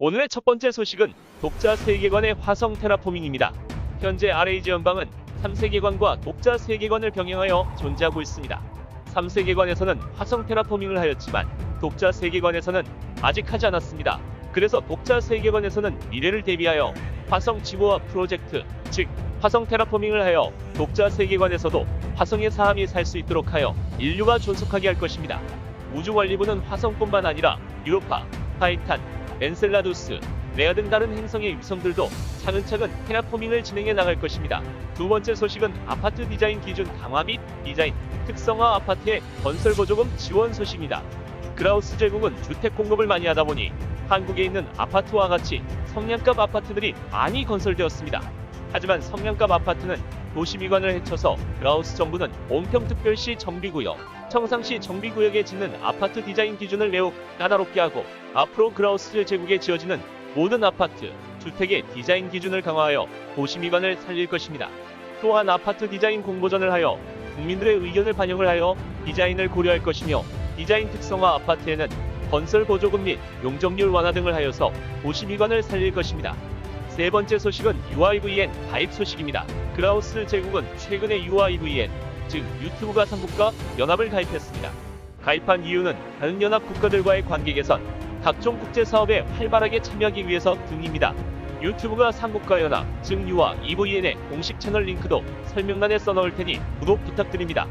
오늘의 첫 번째 소식은 독자 세계관의 화성 테라포밍입니다. 현재 RAG 연방은 3세계관과 독자 세계관을 병행하여 존재하고 있습니다. 3세계관에서는 화성 테라포밍을 하였지만 독자 세계관에서는 아직 하지 않았습니다. 그래서 독자 세계관에서는 미래를 대비하여 화성 지구와 프로젝트, 즉 화성 테라포밍을 하여 독자 세계관에서도 화성의 사람이 살 수 있도록 하여 인류가 존속하게 할 것입니다. 우주원리부는 화성뿐만 아니라 유로파, 타이탄, 엔셀라두스, 레아 등 다른 행성의 위성들도 차근차근 테라포밍을 진행해 나갈 것입니다. 두 번째 소식은 아파트 디자인 기준 강화 및 디자인, 특성화 아파트의 건설 보조금 지원 소식입니다. 그라우스 제국은 주택 공급을 많이 하다 보니 한국에 있는 아파트와 같이 성량급 아파트들이 많이 건설되었습니다. 하지만 성량급 아파트는 도시미관을 헤쳐서 그라우스 정부는 온평특별시 정비구역, 청상시 정비구역에 짓는 아파트 디자인 기준을 매우 까다롭게 하고 앞으로 그라우스 제국에 지어지는 모든 아파트, 주택의 디자인 기준을 강화하여 도시미관을 살릴 것입니다. 또한 아파트 디자인 공모전을 하여 국민들의 의견을 반영을 하여 디자인을 고려할 것이며 디자인 특성화 아파트에는 건설 보조금 및 용적률 완화 등을 하여서 도시미관을 살릴 것입니다. 세 번째 소식은 UIVN 가입 소식입니다. 그라우스 제국은 최근에 UIVN, 즉 유튜브가 삼국가 연합을 가입했습니다. 가입한 이유는 다른 연합 국가들과의 관계 개선, 각종 국제 사업에 활발하게 참여하기 위해서 등입니다. 유튜브가 삼국가 연합, 즉 유아 EVN의 공식 채널 링크도 설명란에 써놓을 테니 구독 부탁드립니다.